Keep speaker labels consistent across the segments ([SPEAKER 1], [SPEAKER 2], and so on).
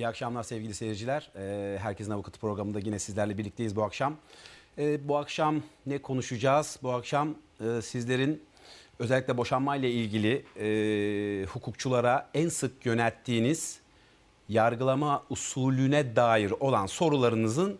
[SPEAKER 1] İyi akşamlar sevgili seyirciler. Ee, Herkesin Avukatı programında yine sizlerle birlikteyiz bu akşam. Ee, bu akşam ne konuşacağız? Bu akşam e, sizlerin özellikle boşanma ile ilgili e, hukukçulara en sık yönelttiğiniz yargılama usulüne dair olan sorularınızın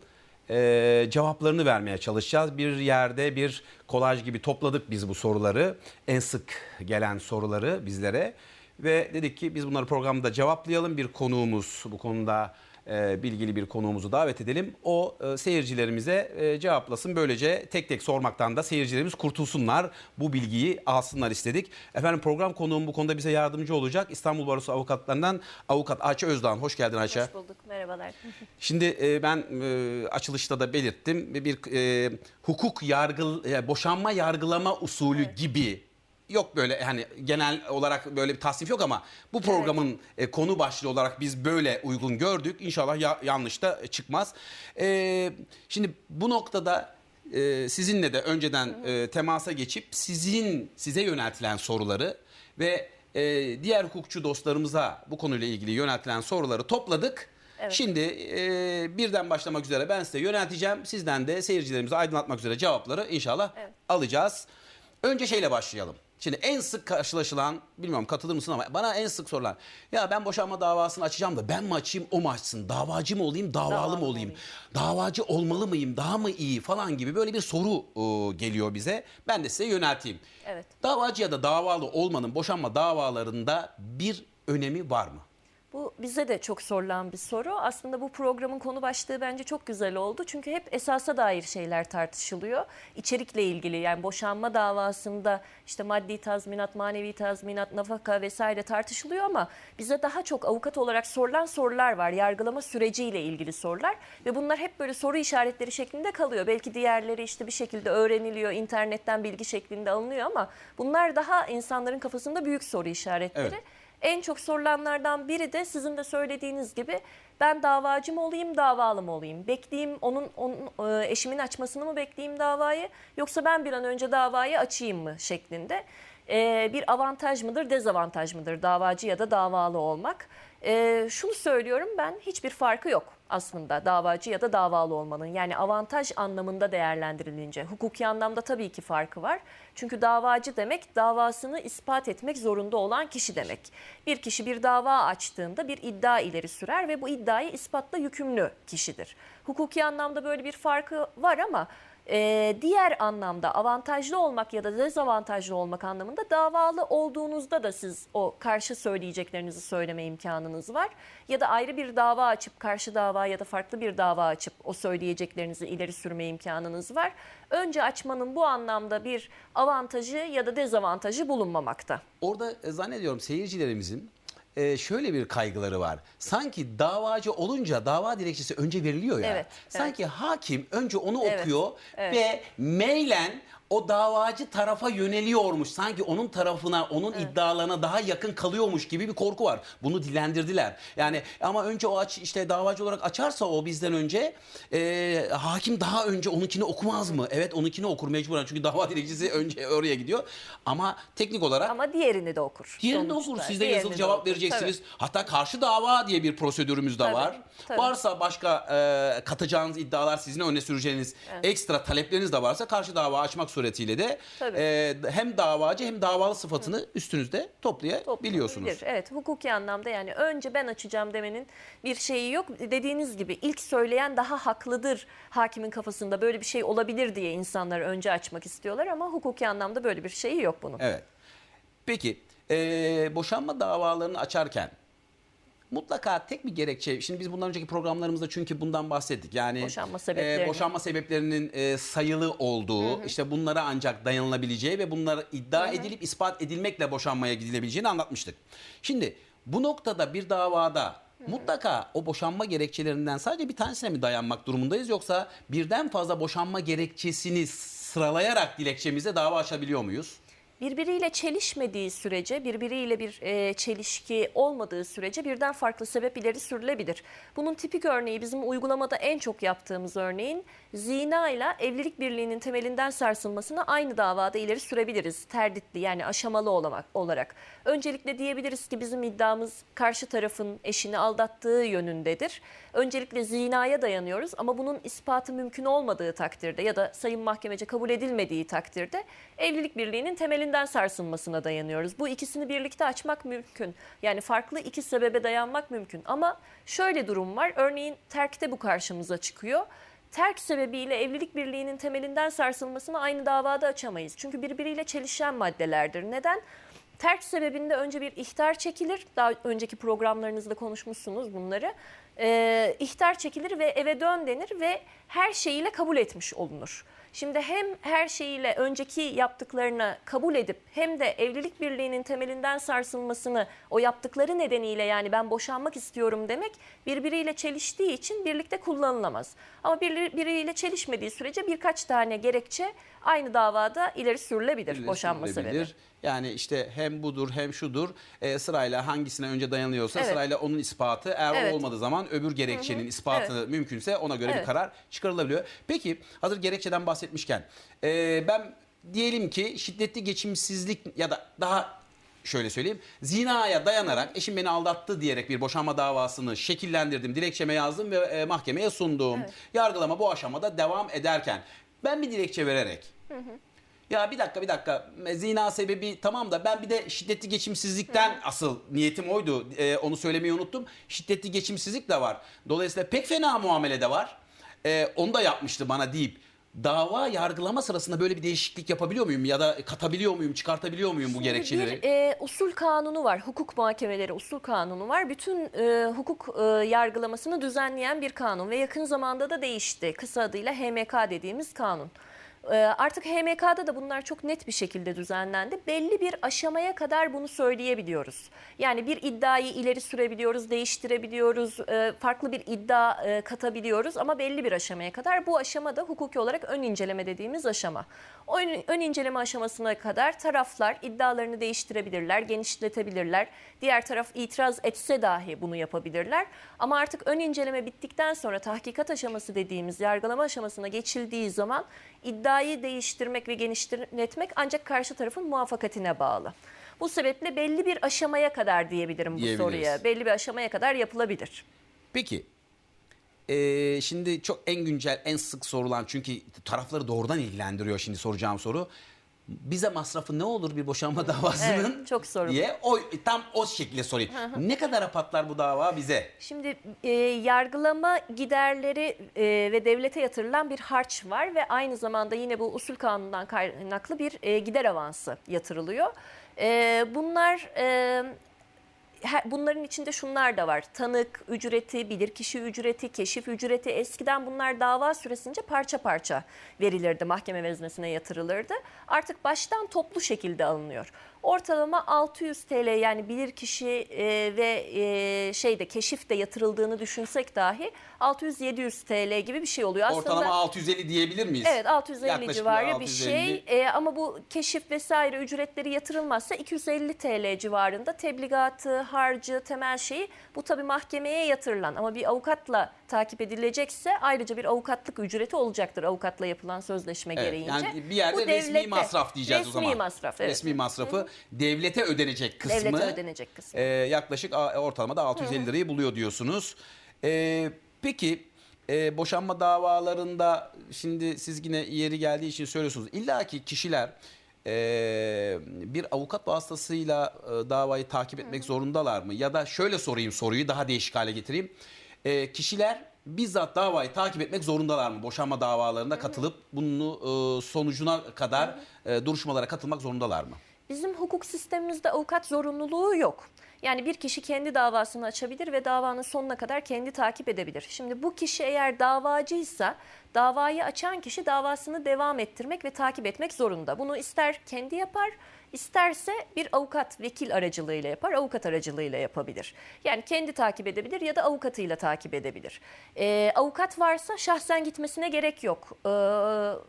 [SPEAKER 1] e, cevaplarını vermeye çalışacağız. Bir yerde bir kolaj gibi topladık biz bu soruları. En sık gelen soruları bizlere. Ve dedik ki biz bunları programda cevaplayalım. Bir konuğumuz bu konuda e, bilgili bir konuğumuzu davet edelim. O e, seyircilerimize e, cevaplasın. Böylece tek tek sormaktan da seyircilerimiz kurtulsunlar. Bu bilgiyi alsınlar istedik. Efendim program konuğum bu konuda bize yardımcı olacak. İstanbul Barosu avukatlarından avukat Ayça Özdağ. Hoş geldin Ayça.
[SPEAKER 2] Hoş bulduk. Merhabalar.
[SPEAKER 1] Şimdi e, ben e, açılışta da belirttim bir e, hukuk yargı e, boşanma yargılama usulü gibi yok böyle hani genel olarak böyle bir tasnif yok ama bu programın e, konu başlığı olarak biz böyle uygun gördük. İnşallah ya- yanlış da çıkmaz. E, şimdi bu noktada e, sizinle de önceden e, temasa geçip sizin size yöneltilen soruları ve e, diğer hukukçu dostlarımıza bu konuyla ilgili yöneltilen soruları topladık.
[SPEAKER 2] Evet.
[SPEAKER 1] Şimdi e, birden başlamak üzere ben size yönelteceğim. Sizden de seyircilerimizi aydınlatmak üzere cevapları inşallah
[SPEAKER 2] Evet.
[SPEAKER 1] alacağız. Önce şeyle başlayalım. Şimdi en sık karşılaşılan, bilmiyorum katılır mısın ama bana en sık sorulan. Ya ben boşanma davasını açacağım da ben mi açayım o mu açsın? Davacı mı olayım, davalı,
[SPEAKER 2] Davalı
[SPEAKER 1] mı olayım?
[SPEAKER 2] olayım?
[SPEAKER 1] Davacı olmalı mıyım, daha mı iyi falan gibi böyle bir soru e, geliyor bize. Ben de size yönelteyim.
[SPEAKER 2] Evet.
[SPEAKER 1] Davacı ya da davalı olmanın boşanma davalarında bir önemi var mı?
[SPEAKER 2] Bu bize de çok sorulan bir soru. Aslında bu programın konu başlığı bence çok güzel oldu. Çünkü hep esasa dair şeyler tartışılıyor. İçerikle ilgili yani boşanma davasında işte maddi tazminat, manevi tazminat, nafaka vesaire tartışılıyor ama bize daha çok avukat olarak sorulan sorular var. Yargılama süreciyle ilgili sorular ve bunlar hep böyle soru işaretleri şeklinde kalıyor. Belki diğerleri işte bir şekilde öğreniliyor, internetten bilgi şeklinde alınıyor ama bunlar daha insanların kafasında büyük soru işaretleri.
[SPEAKER 1] Evet.
[SPEAKER 2] En çok sorulanlardan biri de sizin de söylediğiniz gibi ben davacı mı olayım, davalı mı olayım? Bekleyeyim onun, onun e, eşimin açmasını mı bekleyeyim davayı yoksa ben bir an önce davayı açayım mı şeklinde. E, bir avantaj mıdır, dezavantaj mıdır davacı ya da davalı olmak? E, şunu söylüyorum ben hiçbir farkı yok aslında davacı ya da davalı olmanın. Yani avantaj anlamında değerlendirilince. Hukuki anlamda tabii ki farkı var. Çünkü davacı demek davasını ispat etmek zorunda olan kişi demek. Bir kişi bir dava açtığında bir iddia ileri sürer ve bu iddiayı ispatla yükümlü kişidir. Hukuki anlamda böyle bir farkı var ama e, diğer anlamda avantajlı olmak ya da dezavantajlı olmak anlamında davalı olduğunuzda da siz o karşı söyleyeceklerinizi söyleme imkanınız var. Ya da ayrı bir dava açıp karşı dava ya da farklı bir dava açıp o söyleyeceklerinizi ileri sürme imkanınız var. Önce açmanın bu anlamda bir avantajı ya da dezavantajı bulunmamakta.
[SPEAKER 1] Orada e, zannediyorum seyircilerimizin e, şöyle bir kaygıları var. Sanki davacı olunca dava dilekçesi önce veriliyor ya.
[SPEAKER 2] Evet,
[SPEAKER 1] Sanki hakim önce onu
[SPEAKER 2] Evet,
[SPEAKER 1] okuyor
[SPEAKER 2] evet.
[SPEAKER 1] ve meylen o davacı tarafa yöneliyormuş. Sanki onun tarafına, onun iddialarına daha yakın kalıyormuş gibi bir korku var. Bunu dilendirdiler. Yani ama önce o aç işte davacı olarak açarsa o bizden önce e, hakim daha önce onunkini okumaz mı? Evet onunkini okur mecburen çünkü dava dilekçesi önce oraya gidiyor. Ama teknik olarak
[SPEAKER 2] Ama diğerini de okur.
[SPEAKER 1] Diğerini de okur. Siz de yazılı cevap
[SPEAKER 2] okur.
[SPEAKER 1] Vereceksiniz. Hatta karşı dava diye bir prosedürümüz de
[SPEAKER 2] Tabii,
[SPEAKER 1] var.
[SPEAKER 2] tabii.
[SPEAKER 1] Varsa başka e, katacağınız iddialar, sizin öne süreceğiniz ekstra talepleriniz de varsa karşı dava açmak suretiyle de
[SPEAKER 2] Tabii.
[SPEAKER 1] e, hem davacı hem davalı sıfatını üstünüzde toplayabiliyorsunuz.
[SPEAKER 2] Evet hukuki anlamda yani önce ben açacağım demenin bir şeyi yok. Dediğiniz gibi ilk söyleyen daha haklıdır hakimin kafasında böyle bir şey olabilir diye insanlar önce açmak istiyorlar ama hukuki anlamda böyle bir şeyi yok bunun.
[SPEAKER 1] Evet. Peki e, boşanma davalarını açarken mutlaka tek bir gerekçe. Şimdi biz bundan önceki programlarımızda çünkü bundan bahsettik. Yani
[SPEAKER 2] Boşanma sebeplerini.
[SPEAKER 1] e, boşanma sebeplerinin e, sayılı olduğu, işte bunlara ancak dayanılabileceği ve bunlara iddia edilip ispat edilmekle boşanmaya gidilebileceğini anlatmıştık. Şimdi bu noktada bir davada mutlaka o boşanma gerekçelerinden sadece bir tanesine mi dayanmak durumundayız yoksa birden fazla boşanma gerekçesini sıralayarak dilekçemize dava açabiliyor muyuz?
[SPEAKER 2] Birbiriyle çelişmediği sürece, birbiriyle bir e, çelişki olmadığı sürece birden farklı sebep ileri sürülebilir. Bunun tipik örneği bizim uygulamada en çok yaptığımız örneğin zina ile evlilik birliğinin temelinden sarsılmasını aynı davada ileri sürebiliriz. Terditli yani aşamalı olamak, olarak. Öncelikle diyebiliriz ki bizim iddiamız karşı tarafın eşini aldattığı yönündedir. Öncelikle zinaya dayanıyoruz ama bunun ispatı mümkün olmadığı takdirde ya da sayın mahkemece kabul edilmediği takdirde evlilik birliğinin temelinden sarsılmasına dayanıyoruz. Bu ikisini birlikte açmak mümkün. Yani farklı iki sebebe dayanmak mümkün. Ama şöyle durum var. Örneğin terkte bu karşımıza çıkıyor. Terk sebebiyle evlilik birliğinin temelinden sarsılmasını aynı davada açamayız. Çünkü birbiriyle çelişen maddelerdir. Neden? Terk sebebinde önce bir ihtar çekilir. Daha önceki programlarınızda konuşmuşsunuz bunları. Ee, ihtar çekilir ve eve dön denir ve her şeyiyle kabul etmiş olunur. Şimdi hem her şeyiyle önceki yaptıklarını kabul edip hem de evlilik birliğinin temelinden sarsılmasını o yaptıkları nedeniyle yani ben boşanmak istiyorum demek birbiriyle çeliştiği için birlikte kullanılamaz. Ama bir, biriyle çelişmediği sürece birkaç tane gerekçe aynı davada ileri sürülebilir
[SPEAKER 1] Birileri
[SPEAKER 2] boşanma sebebi.
[SPEAKER 1] Yani işte hem budur hem şudur e, sırayla hangisine önce dayanıyorsa
[SPEAKER 2] Evet.
[SPEAKER 1] sırayla onun ispatı eğer
[SPEAKER 2] Evet.
[SPEAKER 1] o olmadığı zaman öbür gerekçenin ispatı mümkünse ona göre bir
[SPEAKER 2] Evet.
[SPEAKER 1] karar çıkarılabiliyor. Peki hazır gerekçeden bahsetmişken e, ben diyelim ki şiddetli geçimsizlik ya da daha şöyle söyleyeyim zinaya dayanarak eşim beni aldattı diyerek bir boşanma davasını şekillendirdim dilekçeme yazdım ve e, mahkemeye sundum. Yargılama bu aşamada devam ederken ben bir dilekçe vererek ya bir dakika bir dakika zina sebebi tamam da ben bir de şiddetli geçimsizlikten asıl niyetim oydu Ee, onu söylemeyi unuttum. Şiddetli geçimsizlik de var. Dolayısıyla pek fena muamele de var. Ee, onu da yapmıştı bana deyip dava yargılama sırasında böyle bir değişiklik yapabiliyor muyum ya da katabiliyor muyum çıkartabiliyor muyum bu gerekçeleri?
[SPEAKER 2] Bir e, usul kanunu var. Hukuk muhakemeleri usul kanunu var. Bütün e, hukuk e, yargılamasını düzenleyen bir kanun ve yakın zamanda da değişti. Kısa adıyla HMK dediğimiz kanun. E, artık HMK'da da bunlar çok net bir şekilde düzenlendi. Belli bir aşamaya kadar bunu söyleyebiliyoruz. Yani bir iddiayı ileri sürebiliyoruz, değiştirebiliyoruz, e, farklı bir iddia e, katabiliyoruz ama belli bir aşamaya kadar. Bu aşama da hukuki olarak ön inceleme dediğimiz aşama. Ön, inceleme aşamasına kadar taraflar iddialarını değiştirebilirler, genişletebilirler. Diğer taraf itiraz etse dahi bunu yapabilirler. Ama artık ön inceleme bittikten sonra tahkikat aşaması dediğimiz yargılama aşamasına geçildiği zaman iddiayı değiştirmek ve genişletmek ancak karşı tarafın muvaffakatine bağlı. Bu sebeple belli bir aşamaya kadar diyebilirim bu soruya. Belli bir aşamaya kadar yapılabilir.
[SPEAKER 1] Peki ee, şimdi çok en güncel en sık sorulan çünkü tarafları doğrudan ilgilendiriyor şimdi soracağım soru. Bize masrafı ne olur bir boşanma davasının
[SPEAKER 2] Evet, çok sorun.
[SPEAKER 1] diye o tam o şekilde sorayım. ne kadar patlar bu dava bize?
[SPEAKER 2] Şimdi e, yargılama giderleri e, ve devlete yatırılan bir harç var ve aynı zamanda yine bu usul kanunundan kaynaklı bir e, gider avansı yatırılıyor. E, bunlar e, her- bunların içinde şunlar da var. Tanık ücreti, bilirkişi ücreti, keşif ücreti. Eskiden bunlar dava süresince parça parça verilirdi, mahkeme veznesine yatırılırdı. Artık baştan toplu şekilde alınıyor. Ortalama 600 TL yani bilirkişi e, ve e, şeyde keşif de yatırıldığını düşünsek dahi 600-700 TL gibi bir şey oluyor. Aslında
[SPEAKER 1] Ortalama 650 diyebilir miyiz?
[SPEAKER 2] Evet 650
[SPEAKER 1] Yaklaşık
[SPEAKER 2] civarı bir
[SPEAKER 1] 650.
[SPEAKER 2] şey Ee, ama bu keşif vesaire ücretleri yatırılmazsa 250 TL civarında tebligatı, harcı, temel şeyi bu tabii mahkemeye yatırılan ama bir avukatla takip edilecekse ayrıca bir avukatlık ücreti olacaktır avukatla yapılan sözleşme
[SPEAKER 1] Evet,
[SPEAKER 2] gereğince.
[SPEAKER 1] yani bir yerde
[SPEAKER 2] Bu
[SPEAKER 1] resmi
[SPEAKER 2] devlete-
[SPEAKER 1] masraf diyeceğiz o zaman.
[SPEAKER 2] Resmi masraf evet.
[SPEAKER 1] Resmi masrafı devlete ödenecek kısmı.
[SPEAKER 2] Devlete ödenecek kısmı.
[SPEAKER 1] e, yaklaşık a- ortalamada 650 lirayı buluyor diyorsunuz. E, peki e, boşanma davalarında şimdi siz yine yeri geldiği için söylüyorsunuz. İlla ki kişiler e, bir avukat vasıtasıyla e, davayı takip etmek zorundalar mı? Ya da şöyle sorayım soruyu daha değişik hale getireyim. E, kişiler bizzat davayı takip etmek zorundalar mı? Boşanma davalarına katılıp bunu e, sonucuna kadar e, duruşmalara katılmak zorundalar mı?
[SPEAKER 2] Bizim hukuk sistemimizde avukat zorunluluğu yok. Yani bir kişi kendi davasını açabilir ve davanın sonuna kadar kendi takip edebilir. Şimdi bu kişi eğer davacıysa davayı açan kişi davasını devam ettirmek ve takip etmek zorunda. Bunu ister kendi yapar, isterse bir avukat vekil aracılığıyla yapar, avukat aracılığıyla yapabilir. Yani kendi takip edebilir ya da avukatıyla takip edebilir. Ee, avukat varsa şahsen gitmesine gerek yok. Ee,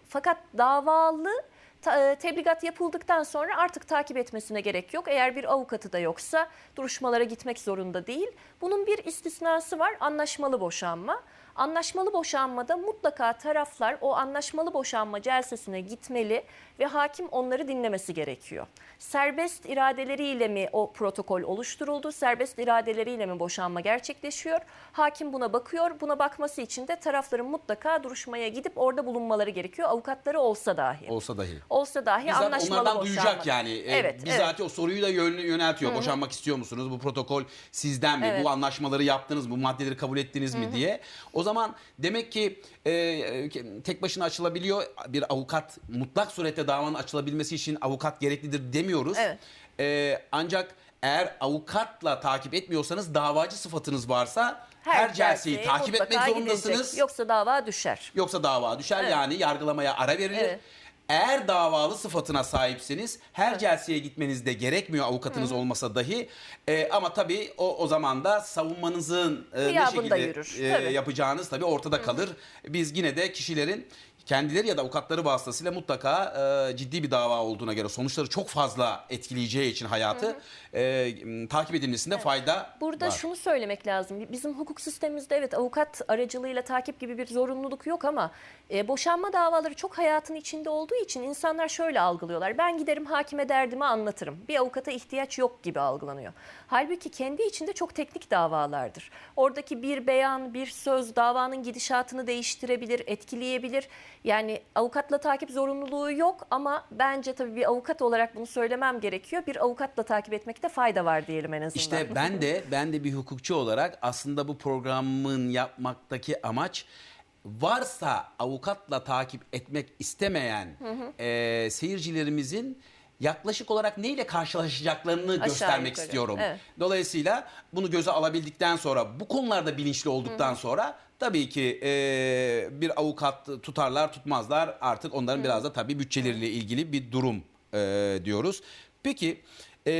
[SPEAKER 2] fakat davalı e, tebligat yapıldıktan sonra artık takip etmesine gerek yok. Eğer bir avukatı da yoksa duruşmalara gitmek zorunda değil. Bunun bir istisnası var anlaşmalı boşanma. Anlaşmalı boşanmada mutlaka taraflar o anlaşmalı boşanma celsesine gitmeli ve hakim onları dinlemesi gerekiyor. Serbest iradeleriyle mi o protokol oluşturuldu? Serbest iradeleriyle mi boşanma gerçekleşiyor? Hakim buna bakıyor. Buna bakması için de tarafların mutlaka duruşmaya gidip orada bulunmaları gerekiyor. Avukatları olsa dahi.
[SPEAKER 1] Olsa dahi.
[SPEAKER 2] Olsa dahi
[SPEAKER 1] Bizzat
[SPEAKER 2] anlaşmalı
[SPEAKER 1] onlardan
[SPEAKER 2] boşanma.
[SPEAKER 1] duyacak yani. Ee,
[SPEAKER 2] Evet,
[SPEAKER 1] bizzat o soruyu da yön- yöneltiyor. Boşanmak istiyor musunuz? Bu protokol sizden mi?
[SPEAKER 2] Evet.
[SPEAKER 1] Bu anlaşmaları yaptınız mı? Bu maddeleri kabul ettiniz mi diye. O zaman demek ki e, e, tek başına açılabiliyor. Bir avukat mutlak surette davanın açılabilmesi için avukat gereklidir demiyoruz.
[SPEAKER 2] Evet.
[SPEAKER 1] E, ancak eğer avukatla takip etmiyorsanız davacı sıfatınız varsa her, celseyi
[SPEAKER 2] celseye
[SPEAKER 1] takip etmek zorundasınız.
[SPEAKER 2] gidilecek. Yoksa dava düşer.
[SPEAKER 1] Yoksa dava düşer
[SPEAKER 2] Evet.
[SPEAKER 1] yani yargılamaya ara verilir.
[SPEAKER 2] Evet.
[SPEAKER 1] Eğer davalı sıfatına sahipsiniz her celseye gitmeniz de gerekmiyor avukatınız olmasa dahi. Ee, ama tabii o, o zaman da savunmanızın e, ne şekilde
[SPEAKER 2] yürür,
[SPEAKER 1] e,
[SPEAKER 2] tabii.
[SPEAKER 1] yapacağınız tabii ortada kalır. Biz yine de kişilerin kendileri ya da avukatları vasıtasıyla mutlaka e, ciddi bir dava olduğuna göre sonuçları çok fazla etkileyeceği için hayatı e, takip edilmesinde fayda
[SPEAKER 2] Burada
[SPEAKER 1] var.
[SPEAKER 2] şunu söylemek lazım. Bizim hukuk sistemimizde evet avukat aracılığıyla takip gibi bir zorunluluk yok ama e, boşanma davaları çok hayatın içinde olduğu için insanlar şöyle algılıyorlar. Ben giderim hakime derdimi anlatırım. Bir avukata ihtiyaç yok gibi algılanıyor. Halbuki kendi içinde çok teknik davalardır. Oradaki bir beyan, bir söz davanın gidişatını değiştirebilir, etkileyebilir. Yani avukatla takip zorunluluğu yok ama bence tabii bir avukat olarak bunu söylemem gerekiyor. Bir avukatla takip etmekte fayda var diyelim en azından.
[SPEAKER 1] İşte ben de ben de bir hukukçu olarak aslında bu programın yapmaktaki amaç varsa avukatla takip etmek istemeyen e, seyircilerimizin yaklaşık olarak neyle karşılaşacaklarını
[SPEAKER 2] Aşağı
[SPEAKER 1] göstermek
[SPEAKER 2] yukarı,
[SPEAKER 1] istiyorum.
[SPEAKER 2] evet.
[SPEAKER 1] Dolayısıyla bunu göze alabildikten sonra bu konularda bilinçli olduktan sonra tabii ki e, bir avukat tutarlar tutmazlar artık onların biraz da tabii bütçeleriyle ilgili bir durum e, diyoruz. Peki e,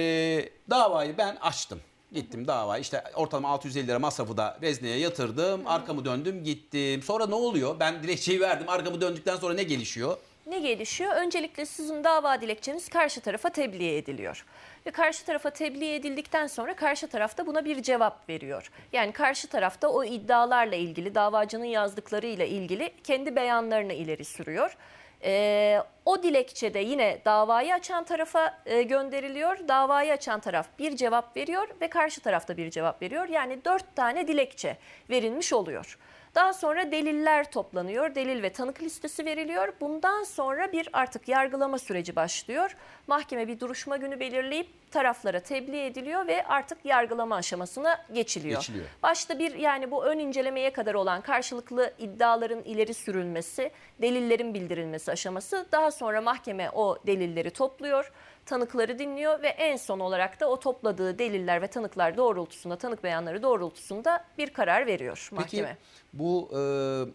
[SPEAKER 1] davayı ben açtım. Gittim dava işte ortalama 650 lira masrafı da vezneye yatırdım. Arkamı döndüm gittim. Sonra ne oluyor? Ben dilekçeyi verdim. Arkamı döndükten sonra ne gelişiyor?
[SPEAKER 2] Ne gelişiyor? Öncelikle sizin dava dilekçeniz karşı tarafa tebliğ ediliyor. Ve karşı tarafa tebliğ edildikten sonra karşı tarafta buna bir cevap veriyor. Yani karşı tarafta o iddialarla ilgili, davacının yazdıklarıyla ilgili kendi beyanlarını ileri sürüyor. Ee, o dilekçede yine davayı açan tarafa e, gönderiliyor. Davayı açan taraf bir cevap veriyor ve karşı tarafta bir cevap veriyor. Yani dört tane dilekçe verilmiş oluyor. Daha sonra deliller toplanıyor. Delil ve tanık listesi veriliyor. Bundan sonra bir artık yargılama süreci başlıyor. Mahkeme bir duruşma günü belirleyip taraflara tebliğ ediliyor ve artık yargılama aşamasına geçiliyor.
[SPEAKER 1] Geçiliyor.
[SPEAKER 2] Başta bir yani bu ön incelemeye kadar olan karşılıklı iddiaların ileri sürülmesi, delillerin bildirilmesi aşaması. Daha sonra mahkeme o delilleri topluyor, tanıkları dinliyor ve en son olarak da o topladığı deliller ve tanıklar doğrultusunda, tanık beyanları doğrultusunda bir karar veriyor mahkeme.
[SPEAKER 1] Peki bu e,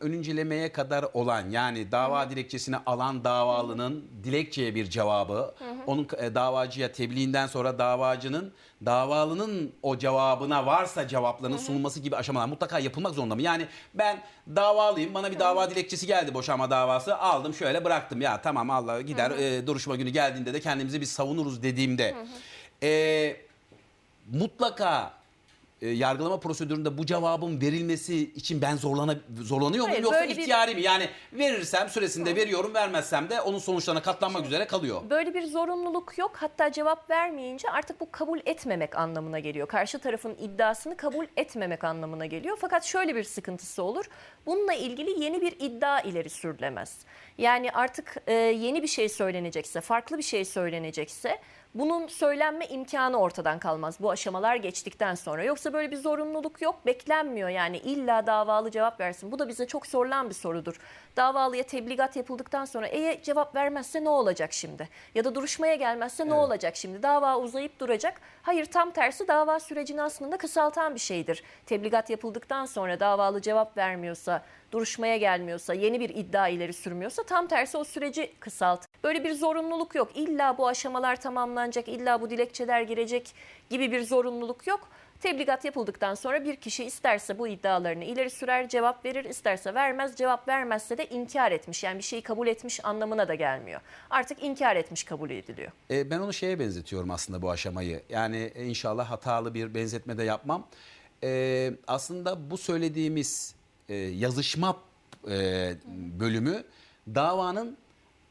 [SPEAKER 1] ön incelemeye kadar olan yani dava dilekçesini alan davalının dilekçeye bir cevabı, onun e, davacıya tebliğinden sonra davacının davalının o cevabına varsa cevaplarının sunulması gibi aşamalar mutlaka yapılmak zorunda mı? Yani ben davalıyım bana bir dava dilekçesi geldi boşanma davası. Aldım şöyle bıraktım. Ya tamam Allah gider e, duruşma günü geldiğinde de kendimizi biz savunuruz dediğimde. E, mutlaka e, yargılama prosedüründe bu cevabın verilmesi için ben zorlana, zorlanıyor muyum
[SPEAKER 2] Hayır,
[SPEAKER 1] yoksa
[SPEAKER 2] böyle bir-
[SPEAKER 1] ihtiyari mi? Yani verirsem süresinde veriyorum vermezsem de onun sonuçlarına katlanmak üzere kalıyor.
[SPEAKER 2] Böyle bir zorunluluk yok. Hatta cevap vermeyince artık bu kabul etmemek anlamına geliyor. Karşı tarafın iddiasını kabul etmemek anlamına geliyor. Fakat şöyle bir sıkıntısı olur. Bununla ilgili yeni bir iddia ileri sürülemez. Yani artık e, yeni bir şey söylenecekse, farklı bir şey söylenecekse bunun söylenme imkanı ortadan kalmaz bu aşamalar geçtikten sonra. Yoksa böyle bir zorunluluk yok, beklenmiyor yani illa davalı cevap versin. Bu da bize çok sorulan bir sorudur. Davalıya tebligat yapıldıktan sonra e cevap vermezse ne olacak şimdi? Ya da duruşmaya gelmezse ne olacak şimdi? Dava uzayıp duracak. Hayır tam tersi dava sürecini aslında kısaltan bir şeydir. Tebligat yapıldıktan sonra davalı cevap vermiyorsa, duruşmaya gelmiyorsa, yeni bir iddia ileri sürmüyorsa tam tersi o süreci kısalt. Böyle bir zorunluluk yok. İlla bu aşamalar tamamlanacak, illa bu dilekçeler girecek gibi bir zorunluluk yok. Tebligat yapıldıktan sonra bir kişi isterse bu iddialarını ileri sürer, cevap verir, isterse vermez, cevap vermezse de inkar etmiş. Yani bir şeyi kabul etmiş anlamına da gelmiyor. Artık inkar etmiş kabul ediliyor.
[SPEAKER 1] E, ben onu şeye benzetiyorum aslında bu aşamayı. Yani inşallah hatalı bir benzetme de yapmam. E, aslında bu söylediğimiz e, yazışma e, bölümü davanın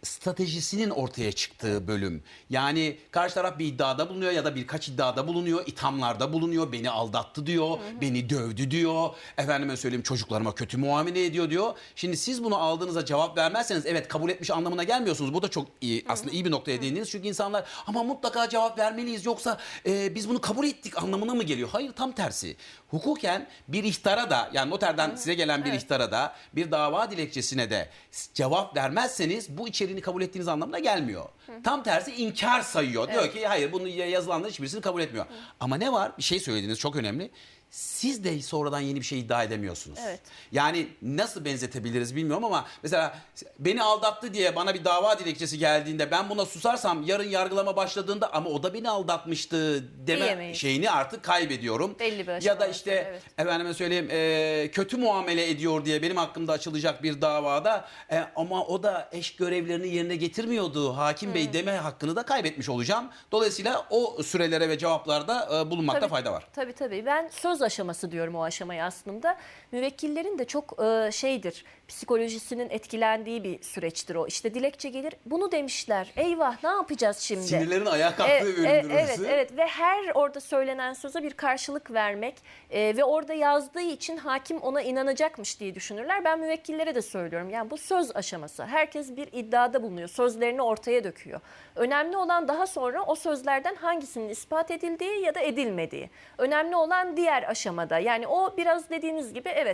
[SPEAKER 1] stratejisinin ortaya çıktığı bölüm. Yani karşı taraf bir iddiada bulunuyor ya da birkaç iddiada bulunuyor, ithamlarda bulunuyor, beni aldattı diyor, beni dövdü diyor, efendime söyleyeyim çocuklarıma kötü muamele ediyor diyor. Şimdi siz bunu aldığınızda cevap vermezseniz evet kabul etmiş anlamına gelmiyorsunuz. Bu da çok iyi aslında iyi bir noktaya değindiniz. Çünkü insanlar ama mutlaka cevap vermeliyiz yoksa e, biz bunu kabul ettik anlamına mı geliyor? Hayır tam tersi. Hukuken bir ihtara da yani noterden size gelen bir ihtara da bir dava dilekçesine de cevap vermezseniz bu içeriğini kabul ettiğiniz anlamına gelmiyor. Tam tersi inkar sayıyor. Diyor ki hayır bunu yazılanların hiçbirisini kabul etmiyor. Ama ne var? Bir şey söylediniz çok önemli. Siz de sonradan yeni bir şey iddia edemiyorsunuz.
[SPEAKER 2] Evet.
[SPEAKER 1] Yani nasıl benzetebiliriz bilmiyorum ama mesela beni aldattı diye bana bir dava dilekçesi geldiğinde ben buna susarsam yarın yargılama başladığında ama o da beni aldatmıştı deme
[SPEAKER 2] Diyemeyiz.
[SPEAKER 1] şeyini artık kaybediyorum.
[SPEAKER 2] Belli bir
[SPEAKER 1] ya da işte
[SPEAKER 2] sonra, evet.
[SPEAKER 1] efendime söyleyeyim e, kötü muamele ediyor diye benim hakkımda açılacak bir davada e, ama o da eş görevlerini yerine getirmiyordu hakim bey deme hakkını da kaybetmiş olacağım. Dolayısıyla o sürelere ve cevaplarda e, bulunmakta
[SPEAKER 2] Tabii,
[SPEAKER 1] fayda var.
[SPEAKER 2] Tabii tabii. Ben söz aşaması diyorum o aşamayı aslında. Müvekkillerin de çok e, şeydir, psikolojisinin etkilendiği bir süreçtir o. İşte dilekçe gelir, bunu demişler. Eyvah ne yapacağız şimdi?
[SPEAKER 1] Sinirlerin ayağa kalktığı
[SPEAKER 2] Evet,
[SPEAKER 1] bölümdür
[SPEAKER 2] evet, evet, evet ve her orada söylenen söze bir karşılık vermek e, ve orada yazdığı için hakim ona inanacakmış diye düşünürler. Ben müvekkillere de söylüyorum. Yani bu söz aşaması. Herkes bir iddiada bulunuyor. Sözlerini ortaya döküyor. Önemli olan daha sonra o sözlerden hangisinin ispat edildiği ya da edilmediği. Önemli olan diğer aşamada. Yani o biraz dediğiniz gibi evet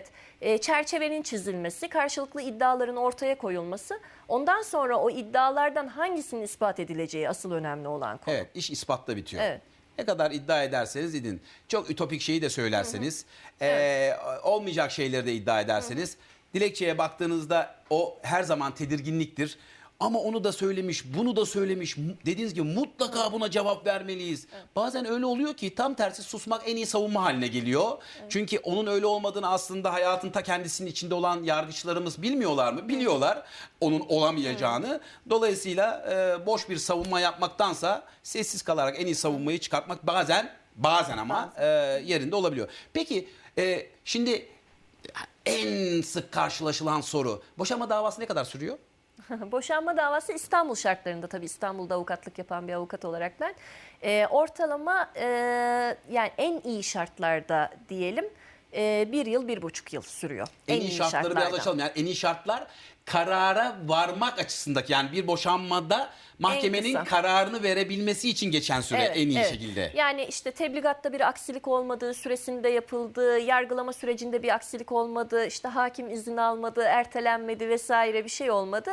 [SPEAKER 2] e, çerçevenin çizilmesi, karşılıklı iddiaların ortaya koyulması. Ondan sonra o iddialardan hangisinin ispat edileceği asıl önemli olan konu.
[SPEAKER 1] Evet iş ispatla bitiyor.
[SPEAKER 2] Evet.
[SPEAKER 1] Ne kadar iddia ederseniz edin. Çok ütopik şeyi de söylerseniz, eee, olmayacak şeyleri de iddia ederseniz, dilekçeye baktığınızda o her zaman tedirginliktir. Ama onu da söylemiş, bunu da söylemiş. Dediğiniz gibi mutlaka buna cevap vermeliyiz. Bazen öyle oluyor ki tam tersi susmak en iyi savunma haline geliyor. Çünkü onun öyle olmadığını aslında hayatın ta kendisinin içinde olan yargıçlarımız bilmiyorlar mı? Biliyorlar onun olamayacağını. Dolayısıyla e, boş bir savunma yapmaktansa sessiz kalarak en iyi savunmayı çıkartmak bazen bazen ama e, yerinde olabiliyor. Peki e, şimdi en sık karşılaşılan soru boşanma davası ne kadar sürüyor?
[SPEAKER 2] Boşanma davası İstanbul şartlarında tabii İstanbul'da avukatlık yapan bir avukat olarak ben e, ortalama e, yani en iyi şartlarda diyelim e, bir yıl bir buçuk yıl sürüyor.
[SPEAKER 1] En, iyi şartları biraz açalım. Yani en iyi şartlar karara varmak açısındaki yani bir boşanmada mahkemenin
[SPEAKER 2] kısa.
[SPEAKER 1] kararını verebilmesi için geçen süre
[SPEAKER 2] Evet,
[SPEAKER 1] en iyi
[SPEAKER 2] evet.
[SPEAKER 1] şekilde.
[SPEAKER 2] Yani işte tebligatta bir aksilik olmadığı, süresinde yapıldığı, yargılama sürecinde bir aksilik olmadı, işte hakim izin almadı, ertelenmedi vesaire bir şey olmadı.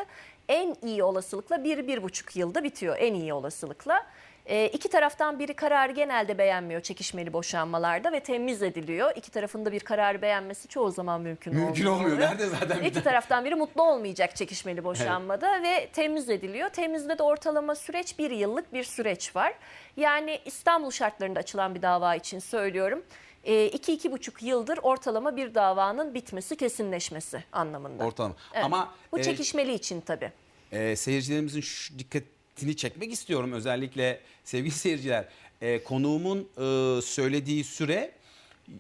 [SPEAKER 2] En iyi olasılıkla bir, bir buçuk yılda bitiyor en iyi olasılıkla. Ee, iki taraftan biri kararı genelde beğenmiyor çekişmeli boşanmalarda ve temiz ediliyor. İki tarafın da bir kararı beğenmesi çoğu zaman mümkün,
[SPEAKER 1] Mümkün olmuyor. Nerede zaten
[SPEAKER 2] İki taraftan biri mutlu olmayacak çekişmeli boşanmada ve temiz ediliyor. Temizde de ortalama süreç bir yıllık bir süreç var. Yani İstanbul şartlarında açılan bir dava için söylüyorum. e, iki iki buçuk yıldır ortalama bir davanın bitmesi, kesinleşmesi anlamında.
[SPEAKER 1] Ortalama.
[SPEAKER 2] Evet.
[SPEAKER 1] Ama
[SPEAKER 2] Bu
[SPEAKER 1] e,
[SPEAKER 2] çekişmeli için tabii.
[SPEAKER 1] e, seyircilerimizin şu dikkatini çekmek istiyorum. Özellikle sevgili seyirciler e, konuğumun e, söylediği süre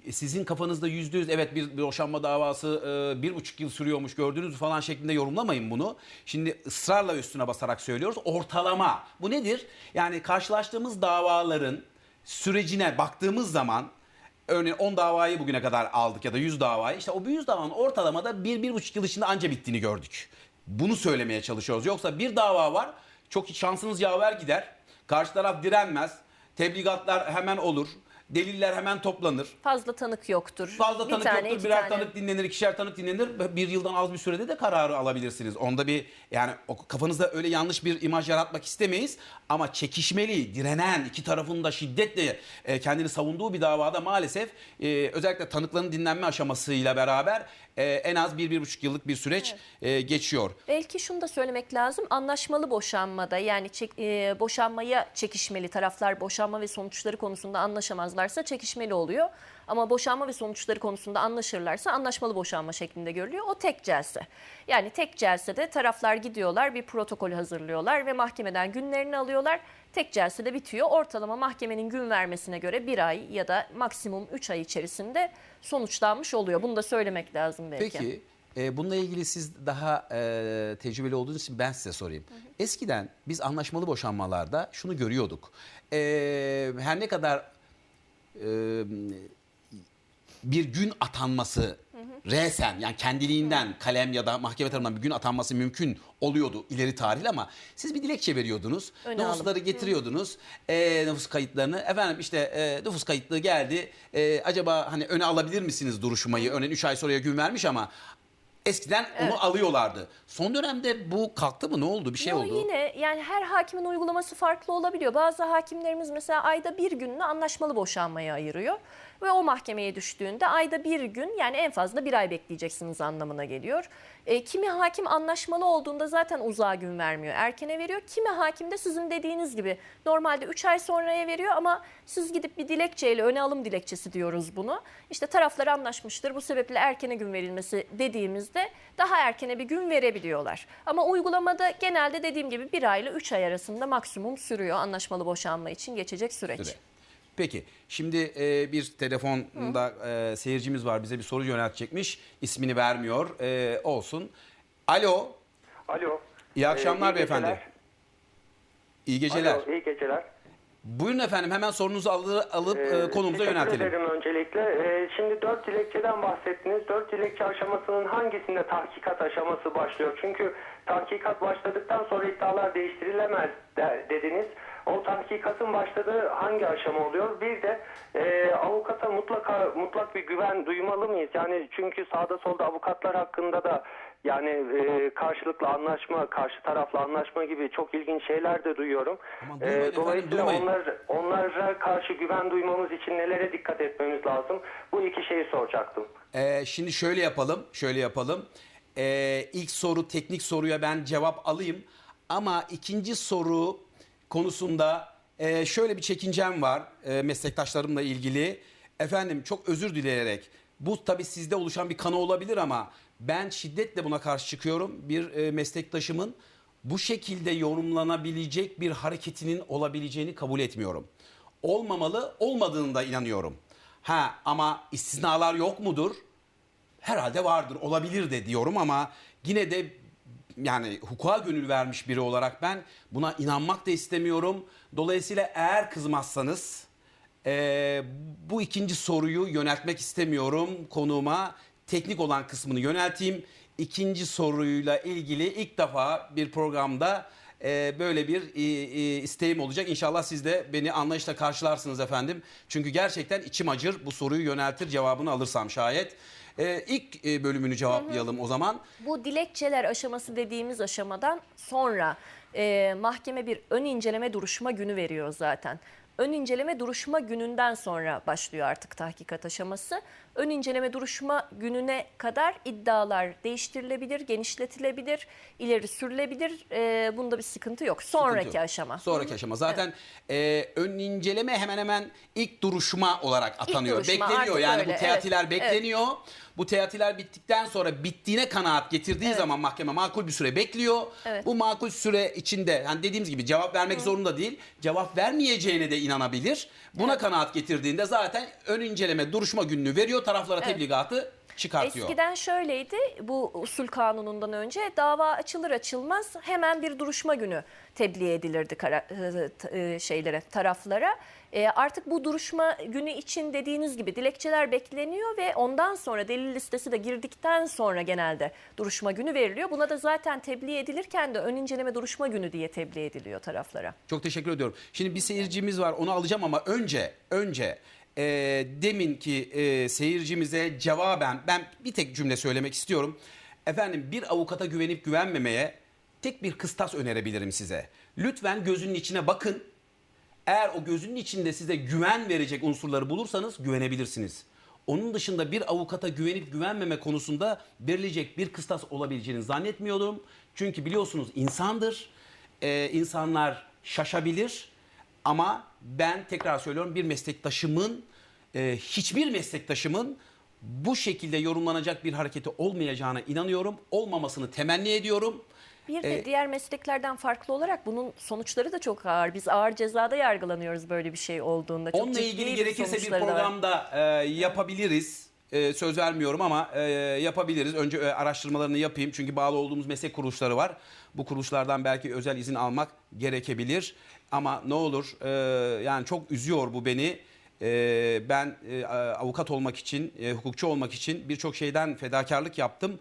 [SPEAKER 1] e, sizin kafanızda yüzde yüz evet bir, boşanma davası e, bir buçuk yıl sürüyormuş gördünüz falan şeklinde yorumlamayın bunu. Şimdi ısrarla üstüne basarak söylüyoruz. Ortalama. Bu nedir? Yani karşılaştığımız davaların sürecine baktığımız zaman Örneğin 10 davayı bugüne kadar aldık ya da 100 davayı. İşte o 100 davanın ortalamada 1-1,5 yıl içinde anca bittiğini gördük. Bunu söylemeye çalışıyoruz. Yoksa bir dava var. Çok şansınız yaver gider. Karşı taraf direnmez. Tebligatlar hemen olur. Deliller hemen toplanır.
[SPEAKER 2] Fazla tanık yoktur.
[SPEAKER 1] Fazla
[SPEAKER 2] Bir
[SPEAKER 1] tanık
[SPEAKER 2] tane,
[SPEAKER 1] yoktur. Birer
[SPEAKER 2] tane.
[SPEAKER 1] tanık dinlenir, ikişer tanık dinlenir. Bir yıldan az bir sürede de kararı alabilirsiniz. Onda bir yani kafanızda öyle yanlış bir imaj yaratmak istemeyiz. Ama çekişmeli, direnen, iki tarafın da şiddetle e, kendini savunduğu bir davada maalesef e, özellikle tanıkların dinlenme aşamasıyla beraber e, en az bir, bir buçuk yıllık bir süreç e, geçiyor.
[SPEAKER 2] Belki şunu da söylemek lazım. Anlaşmalı boşanmada yani çek- e, boşanmaya çekişmeli taraflar boşanma ve sonuçları konusunda anlaşamazlarsa çekişmeli oluyor. Ama boşanma ve sonuçları konusunda anlaşırlarsa anlaşmalı boşanma şeklinde görülüyor. O tek celse. Yani tek celsede taraflar gidiyorlar bir protokol hazırlıyorlar ve mahkemeden günlerini alıyorlar. Tek celsede bitiyor. Ortalama mahkemenin gün vermesine göre bir ay ya da maksimum 3 ay içerisinde sonuçlanmış oluyor. Bunu da söylemek lazım belki.
[SPEAKER 1] Peki e, bununla ilgili siz daha e, tecrübeli olduğunuz için ben size sorayım. Eskiden biz anlaşmalı boşanmalarda şunu görüyorduk. E, her ne kadar e, bir gün atanması resen yani kendiliğinden kalem ya da mahkeme tarafından bir gün atanması mümkün oluyordu ileri tarihli ama siz bir dilekçe veriyordunuz.
[SPEAKER 2] Öne
[SPEAKER 1] nüfusları getiriyordunuz. E, nüfus kayıtlarını. Efendim işte e, nüfus kayıtlığı geldi. E, acaba hani öne alabilir misiniz duruşmayı? Örneğin 3 ay sonraya gün vermiş ama eskiden onu alıyorlardı. Son dönemde bu kalktı mı? Ne oldu? Bir şey
[SPEAKER 2] Yo,
[SPEAKER 1] oldu.
[SPEAKER 2] Yine yani her hakimin uygulaması farklı olabiliyor. Bazı hakimlerimiz mesela ayda bir gününü anlaşmalı boşanmaya ayırıyor. Ve o mahkemeye düştüğünde ayda bir gün yani en fazla bir ay bekleyeceksiniz anlamına geliyor. E, kimi hakim anlaşmalı olduğunda zaten uzağa gün vermiyor. Erkene veriyor. Kimi hakim de sizin dediğiniz gibi normalde 3 ay sonraya veriyor ama siz gidip bir dilekçeyle öne alım dilekçesi diyoruz bunu. İşte taraflar anlaşmıştır. Bu sebeple erkene gün verilmesi dediğimizde daha erkene bir gün verebiliyorlar. Ama uygulamada genelde dediğim gibi bir ayla 3 ay arasında maksimum sürüyor anlaşmalı boşanma için geçecek süreç.
[SPEAKER 1] Süre. Peki şimdi e, bir telefonda e, seyircimiz var bize bir soru yöneltecekmiş. İsmini vermiyor. E, olsun. Alo.
[SPEAKER 3] Alo.
[SPEAKER 1] İyi akşamlar
[SPEAKER 3] iyi
[SPEAKER 1] beyefendi.
[SPEAKER 3] geceler.
[SPEAKER 1] İyi geceler.
[SPEAKER 3] Alo, iyi geceler.
[SPEAKER 1] Buyurun efendim hemen sorunuzu alır, alıp e,
[SPEAKER 3] Ee,
[SPEAKER 1] konumuza
[SPEAKER 3] teşekkür
[SPEAKER 1] yöneltelim.
[SPEAKER 3] ederim öncelikle. Ee, şimdi dört dilekçeden bahsettiniz. Dört dilekçe aşamasının hangisinde tahkikat aşaması başlıyor? Çünkü tahkikat başladıktan sonra iddialar değiştirilemez de- dediniz. O tahkikatın başladığı hangi aşama oluyor? Bir de e, avukata mutlaka mutlak bir güven duymalı mıyız? Yani çünkü sağda solda avukatlar hakkında da yani e, karşılıklı anlaşma, karşı tarafla anlaşma gibi çok ilginç şeyler de duyuyorum.
[SPEAKER 1] Aman
[SPEAKER 3] E,
[SPEAKER 1] duymayın
[SPEAKER 3] dolayısıyla onlar onlara karşı güven duymamız için nelere dikkat etmemiz lazım? Bu iki şeyi soracaktım.
[SPEAKER 1] Ee, şimdi şöyle yapalım, şöyle yapalım. Ee, ilk soru teknik soruya ben cevap alayım. Ama ikinci soru konusunda e, şöyle bir çekincem var e, meslektaşlarımla ilgili. Efendim çok özür dileyerek bu tabii sizde oluşan bir kanı olabilir ama ben şiddetle buna karşı çıkıyorum. Bir e, meslektaşımın bu şekilde yorumlanabilecek bir hareketinin olabileceğini kabul etmiyorum. Olmamalı, olmadığını da inanıyorum. Ha ama istisnalar yok mudur? Herhalde vardır, olabilir de diyorum ama yine de yani hukuka gönül vermiş biri olarak ben buna inanmak da istemiyorum. Dolayısıyla eğer kızmazsanız eee, bu ikinci soruyu yöneltmek istemiyorum konuğuma. Teknik olan kısmını yönelteyim. İkinci soruyla ilgili ilk defa bir programda eee, böyle bir e, e, isteğim olacak. İnşallah siz de beni anlayışla karşılarsınız efendim. Çünkü gerçekten içim acır bu soruyu yöneltir cevabını alırsam şayet. Eee ilk e, bölümünü cevaplayalım o zaman.
[SPEAKER 2] Bu dilekçeler aşaması dediğimiz aşamadan sonra e, mahkeme bir ön inceleme duruşma günü veriyor zaten. Ön inceleme duruşma gününden sonra başlıyor artık tahkikat aşaması. Ön inceleme duruşma gününe kadar iddialar değiştirilebilir, genişletilebilir, ileri sürülebilir. E, bunda bir sıkıntı yok. Sonraki
[SPEAKER 1] Sıkıntı yok.
[SPEAKER 2] aşama.
[SPEAKER 1] Sonraki aşama. Zaten e, ön inceleme hemen hemen ilk duruşma olarak atanıyor.
[SPEAKER 2] duruşma,
[SPEAKER 1] bekleniyor
[SPEAKER 2] artık
[SPEAKER 1] yani
[SPEAKER 2] öyle,
[SPEAKER 1] bu teatiler
[SPEAKER 2] evet,
[SPEAKER 1] bekleniyor. Bu teatiler bittikten sonra bittiğine kanaat getirdiği zaman mahkeme makul bir süre bekliyor.
[SPEAKER 2] Evet.
[SPEAKER 1] Bu makul süre içinde hani dediğimiz gibi cevap vermek zorunda değil. Cevap vermeyeceğine de inanabilir. Buna kanaat getirdiğinde zaten ön inceleme duruşma gününü veriyor. Taraflara tebligatı çıkartıyor.
[SPEAKER 2] Eskiden şöyleydi bu usul kanunundan önce dava açılır açılmaz hemen bir duruşma günü tebliğ edilirdi kara- e, e, şeylere taraflara. E, artık bu duruşma günü için dediğiniz gibi dilekçeler bekleniyor ve ondan sonra delil listesi de girdikten sonra genelde duruşma günü veriliyor. Buna da zaten tebliğ edilirken de ön inceleme duruşma günü diye tebliğ ediliyor taraflara.
[SPEAKER 1] Çok teşekkür ediyorum. Şimdi bir seyircimiz var onu alacağım ama önce önce e, deminki e, seyircimize cevaben ben bir tek cümle söylemek istiyorum. Efendim bir avukata güvenip güvenmemeye tek bir kıstas önerebilirim size. Lütfen gözünün içine bakın. Eğer o gözünün içinde size güven verecek unsurları bulursanız güvenebilirsiniz. Onun dışında bir avukata güvenip güvenmeme konusunda verilecek bir kıstas olabileceğini zannetmiyorum. Çünkü biliyorsunuz insandır. Ee, insanlar şaşabilir. Ama ben tekrar söylüyorum bir meslektaşımın e, hiçbir meslektaşımın bu şekilde yorumlanacak bir hareketi olmayacağına inanıyorum. Olmamasını temenni ediyorum.
[SPEAKER 2] Bir de
[SPEAKER 1] Ee,
[SPEAKER 2] diğer mesleklerden farklı olarak bunun sonuçları da çok ağır. Biz ağır cezada yargılanıyoruz böyle bir şey olduğunda. Çok
[SPEAKER 1] Onunla
[SPEAKER 2] ciddi
[SPEAKER 1] ilgili gerekirse bir
[SPEAKER 2] sonuçları da var.
[SPEAKER 1] programda e, yapabiliriz. E, söz vermiyorum ama e, yapabiliriz. Önce e, araştırmalarını yapayım. Çünkü bağlı olduğumuz meslek kuruluşları var. Bu kuruluşlardan belki özel izin almak gerekebilir. Ama ne olur e, yani çok üzüyor bu beni. E, ben e, avukat olmak için, e, hukukçu olmak için birçok şeyden fedakarlık yaptım.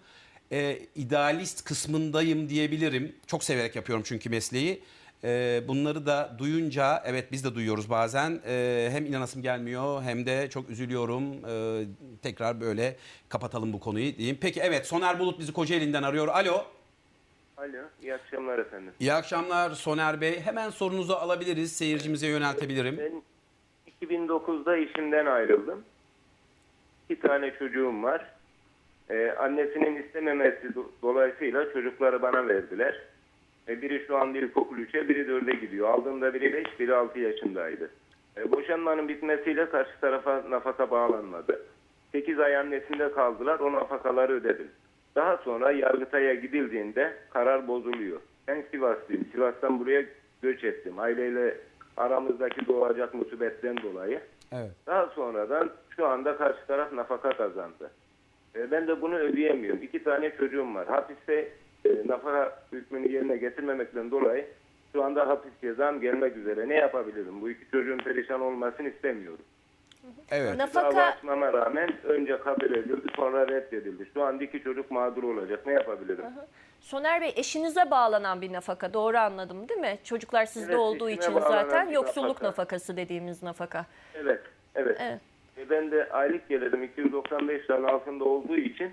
[SPEAKER 1] E, idealist kısmındayım diyebilirim. Çok severek yapıyorum çünkü mesleği. Ee, bunları da duyunca evet biz de duyuyoruz bazen Ee, hem inanasım gelmiyor hem de çok üzülüyorum Ee, tekrar böyle kapatalım bu konuyu diyeyim. Peki evet Soner Bulut bizi Kocaeli'nden arıyor. Alo
[SPEAKER 4] Alo, iyi akşamlar efendim.
[SPEAKER 1] iyi akşamlar Soner Bey hemen sorunuzu alabiliriz seyircimize yöneltebilirim.
[SPEAKER 4] Ben 2009'da işimden ayrıldım. İki tane çocuğum var. Ee, annesinin istememesi do- dolayısıyla çocukları bana verdiler. Ee, biri şu an ilkokul 3'e, biri 4'e gidiyor. Aldığımda biri 5, biri 6 yaşındaydı. Ee, boşanmanın bitmesiyle karşı tarafa nafaka bağlanmadı. 8 ay annesinde kaldılar, o nafakaları ödedim. Daha sonra Yargıtay'a gidildiğinde karar bozuluyor. Ben Sivaslıyım. Sivas'tan buraya göç ettim. Aileyle aramızdaki doğacak musibetten dolayı.
[SPEAKER 1] Evet.
[SPEAKER 4] Daha sonradan şu anda karşı taraf nafaka kazandı. E, ben de bunu ödeyemiyorum. İki tane çocuğum var. Hapiste e, nafaka hükmünü yerine getirmemekten dolayı şu anda hapis cezam gelmek üzere. Ne yapabilirim? Bu iki çocuğun perişan olmasını istemiyorum.
[SPEAKER 1] Evet.
[SPEAKER 2] Nafaka-
[SPEAKER 4] açmama rağmen önce kabul edildi sonra reddedildi. Şu anda iki çocuk mağdur olacak. Ne yapabilirim?
[SPEAKER 2] Soner Bey eşinize bağlanan bir nafaka doğru anladım değil mi? Çocuklar sizde
[SPEAKER 4] Evet,
[SPEAKER 2] olduğu için zaten yoksulluk
[SPEAKER 4] nafaka.
[SPEAKER 2] nafakası dediğimiz nafaka.
[SPEAKER 4] Evet, evet.
[SPEAKER 2] Evet.
[SPEAKER 4] E, ben de aylık gelirim 295 liranın altında olduğu için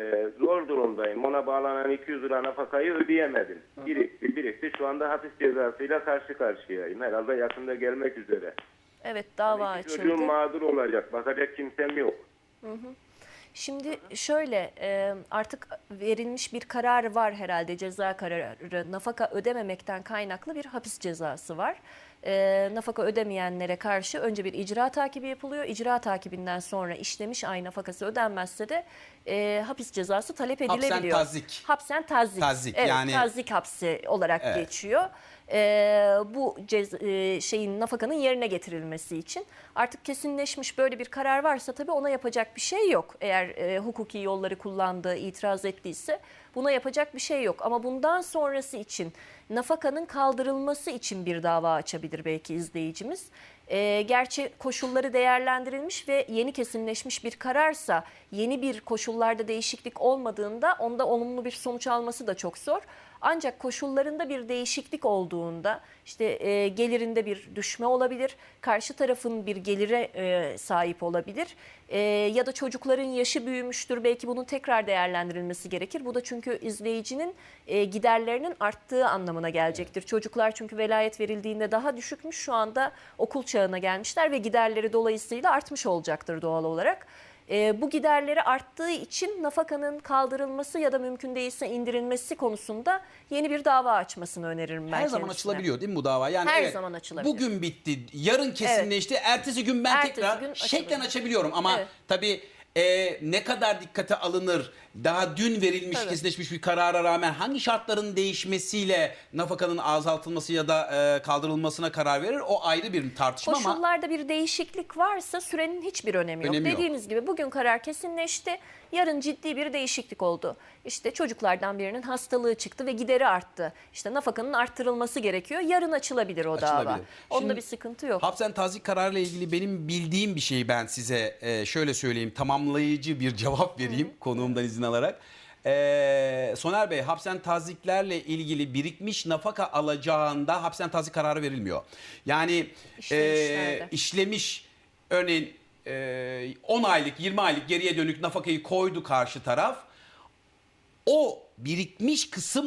[SPEAKER 4] e, zor durumdayım. Ona bağlanan 200 lira nafakayı ödeyemedim. Birikti, birikti. Şu anda hapis cezasıyla karşı karşıyayım. Herhalde yakında gelmek üzere.
[SPEAKER 2] Evet dava
[SPEAKER 4] İki
[SPEAKER 2] açıldı.
[SPEAKER 4] çocuğum mağdur olacak. Bakacak kimsem yok.
[SPEAKER 2] Şimdi şöyle e, artık verilmiş bir karar var herhalde ceza kararı nafaka ödememekten kaynaklı bir hapis cezası var. E, nafaka ödemeyenlere karşı önce bir icra takibi yapılıyor. İcra takibinden sonra işlemiş ay nafakası ödenmezse de e, hapis cezası talep
[SPEAKER 1] Hapsen
[SPEAKER 2] edilebiliyor.
[SPEAKER 1] tazik.
[SPEAKER 2] Hapsen tazik.
[SPEAKER 1] Tazik,
[SPEAKER 2] evet,
[SPEAKER 1] yani-
[SPEAKER 2] tazik hapsi olarak
[SPEAKER 1] Evet.
[SPEAKER 2] geçiyor. E, bu cez- e, şeyin nafakanın yerine getirilmesi için artık kesinleşmiş böyle bir karar varsa tabii ona yapacak bir şey yok. Eğer e, hukuki yolları kullandığı, itiraz ettiyse buna yapacak bir şey yok. Ama bundan sonrası için nafakanın kaldırılması için bir dava açabilir belki izleyicimiz. E, gerçi koşulları değerlendirilmiş ve yeni kesinleşmiş bir kararsa yeni bir koşullarda değişiklik olmadığında onda olumlu bir sonuç alması da çok zor. Ancak koşullarında bir değişiklik olduğunda işte e, gelirinde bir düşme olabilir, karşı tarafın bir gelire e, sahip olabilir E, ya da çocukların yaşı büyümüştür belki bunun tekrar değerlendirilmesi gerekir. Bu da çünkü izleyicinin e, giderlerinin arttığı anlamına gelecektir. Çocuklar çünkü velayet verildiğinde daha düşükmüş şu anda okul çağına gelmişler ve giderleri dolayısıyla artmış olacaktır doğal olarak. E, bu giderleri arttığı için nafakanın kaldırılması ya da mümkün değilse indirilmesi konusunda yeni bir dava açmasını öneririm ben
[SPEAKER 1] Her zaman
[SPEAKER 2] kendisine.
[SPEAKER 1] açılabiliyor değil mi bu dava? Yani
[SPEAKER 2] Her
[SPEAKER 1] evet,
[SPEAKER 2] zaman açılabilir.
[SPEAKER 1] Bugün bitti, yarın kesinleşti, ertesi gün ben
[SPEAKER 2] Ertesi
[SPEAKER 1] tekrar
[SPEAKER 2] gün
[SPEAKER 1] şeklen
[SPEAKER 2] açabilir.
[SPEAKER 1] açabiliyorum. Ama
[SPEAKER 2] Evet.
[SPEAKER 1] tabii e, ne kadar dikkate alınır, daha dün verilmiş,
[SPEAKER 2] Tabii.
[SPEAKER 1] kesinleşmiş bir karara rağmen hangi şartların değişmesiyle nafakanın azaltılması ya da e, kaldırılmasına karar verir o ayrı bir tartışma ama...
[SPEAKER 2] Koşullarda bir değişiklik varsa sürenin hiçbir önemi yok.
[SPEAKER 1] Önemi yok.
[SPEAKER 2] Dediğiniz gibi bugün karar kesinleşti. Yarın ciddi bir değişiklik oldu. İşte çocuklardan birinin hastalığı çıktı ve gideri arttı. İşte nafakanın arttırılması gerekiyor. Yarın açılabilir o dava.
[SPEAKER 1] Açılabilir.
[SPEAKER 2] Onda
[SPEAKER 1] Şimdi
[SPEAKER 2] bir sıkıntı yok.
[SPEAKER 1] Hapsen tazik kararıyla ilgili benim bildiğim bir şeyi ben size e, şöyle söyleyeyim. Tamamlayıcı bir cevap vereyim konuğumdan izin alarak. E, Soner Bey hapsen taziklerle ilgili birikmiş nafaka alacağında hapsen tazik kararı verilmiyor. Yani e, işlemiş örneğin e, 10 aylık 20 aylık geriye dönük nafakayı koydu karşı taraf. O birikmiş kısım